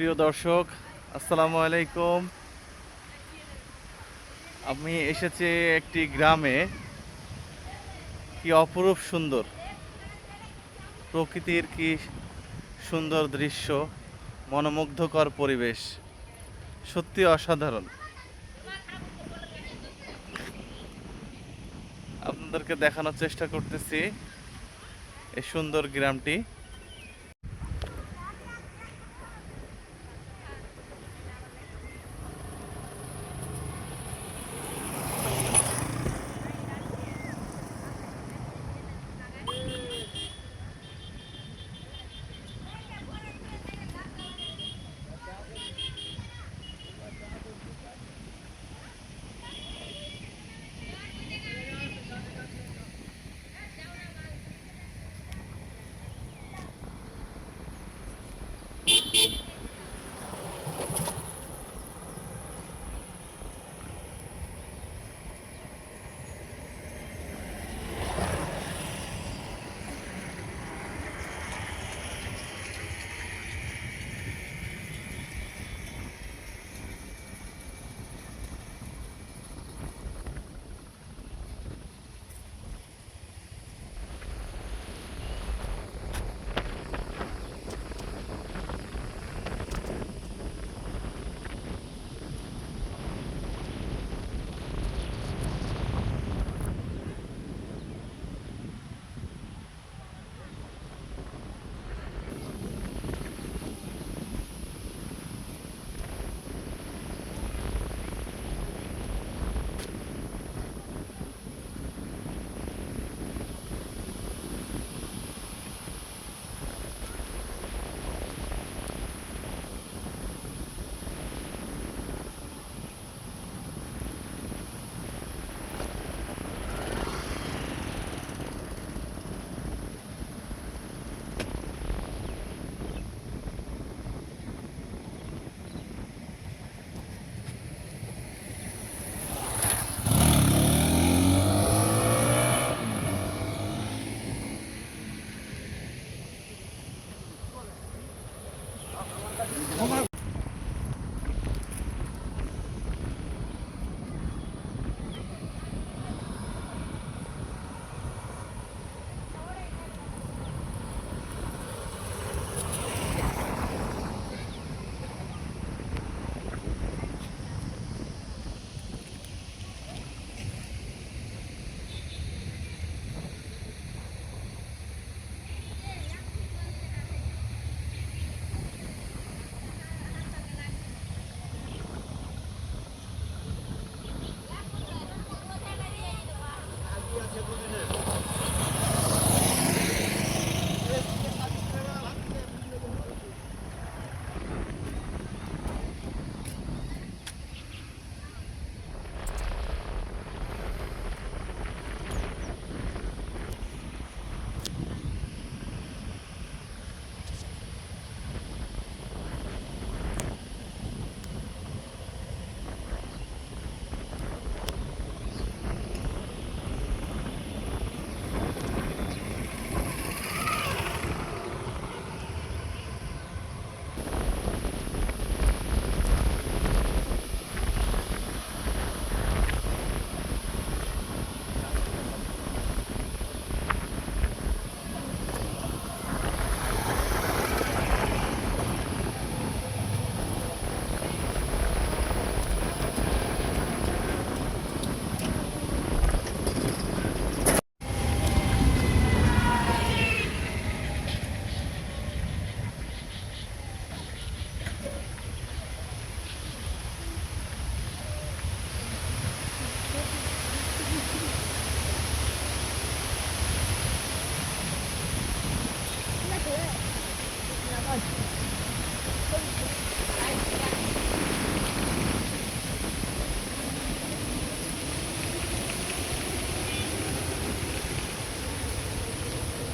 প্রিয় দর্শক, আসসালামু আলাইকুম। আমি এসেছি একটি গ্রামে। কি অপরূপ সুন্দর। প্রকৃতির কি সুন্দর দৃশ্য, মনোমুগ্ধকর পরিবেশ। সত্যি অসাধারণ। আপনাদেরকে দেখানোর চেষ্টা করতেছি এই সুন্দর গ্রামটি।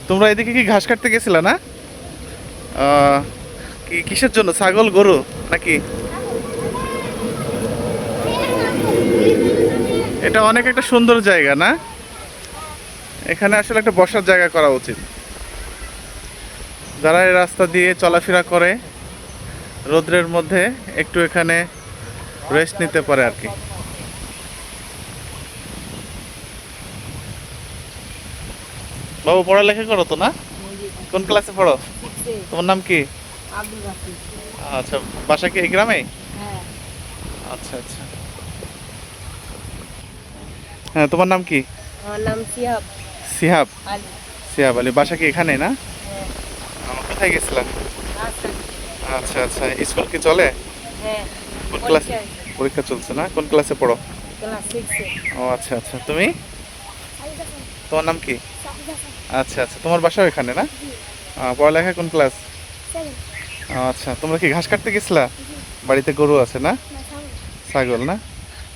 তোমরা এদিকে কি ঘাস কাটতে গেছিলা না? কিসের জন্য? ছাগল, গরু, নাকি? এটা অনেক একটা সুন্দর জায়গা, না? এখানে আসলে একটা বসার জায়গা করা উচিত। যারা এই রাস্তা দিয়ে চলাফেরা করে, রোদ্রের মধ্যে একটু এখানে রেস্ট নিতে পারে আর কি। বাবু পড়ালেখা করো তো না? কোন ক্লাসে পড়ো? তোমার নাম কি? আচ্ছা বাসা কি এই গ্রামে হ্যাঁ। আচ্ছা আচ্ছা। হ্যাঁ তোমার নাম কি? আমার নাম সিহাব। সিহাব? সিহাব আলী বাসা কি এখানে না? হ্যাঁ। কোথায় গেছিলাম? আচ্ছা। আচ্ছা আচ্ছা। স্কুল কি চলে? হ্যাঁ। কোন ক্লাস পরীক্ষা। চলছে না? কোন ক্লাসে পড়ো ও আচ্ছা আচ্ছা। তুমি? তোমার নাম কি? আচ্ছা আচ্ছা। তোমার বাসাও এখানে না? পড়ালেখা কোন ক্লাস আচ্ছা তোমরা কি ঘাস কাটতে গেছিলা? বাড়িতে গরু আছে না? ছাগল। না?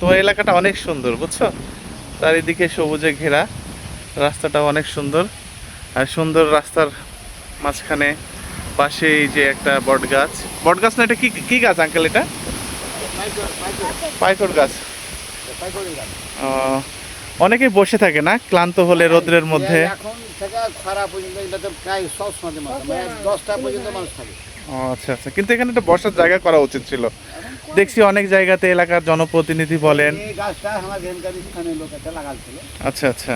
তোমার এলাকাটা অনেক সুন্দর বুঝছ? চারিদিকে সবুজে ঘেরা রাস্তাটা অনেক সুন্দর। আর সুন্দর রাস্তার মাঝখানে পাশে এই যে একটা বট গাছ। বট গাছ না এটা কি কি গাছ আঙ্কেল এটা? পাইকর গাছ। আহ, অনেকেই বসে থাকে না ক্লান্ত হলে রোদ্রের মধ্যে। এখন থেকে পর্যন্ত এটা প্রায় সব সময় মানে দশটা পর্যন্ত মানুষ থাকে। আচ্ছা আচ্ছা। কিন্তু এখানে একটা বসার জায়গা করা উচিত ছিল। দেখছি অনেক জায়গাতে এলাকার জনপ্রতিনিধি বলেন। আচ্ছা আচ্ছা।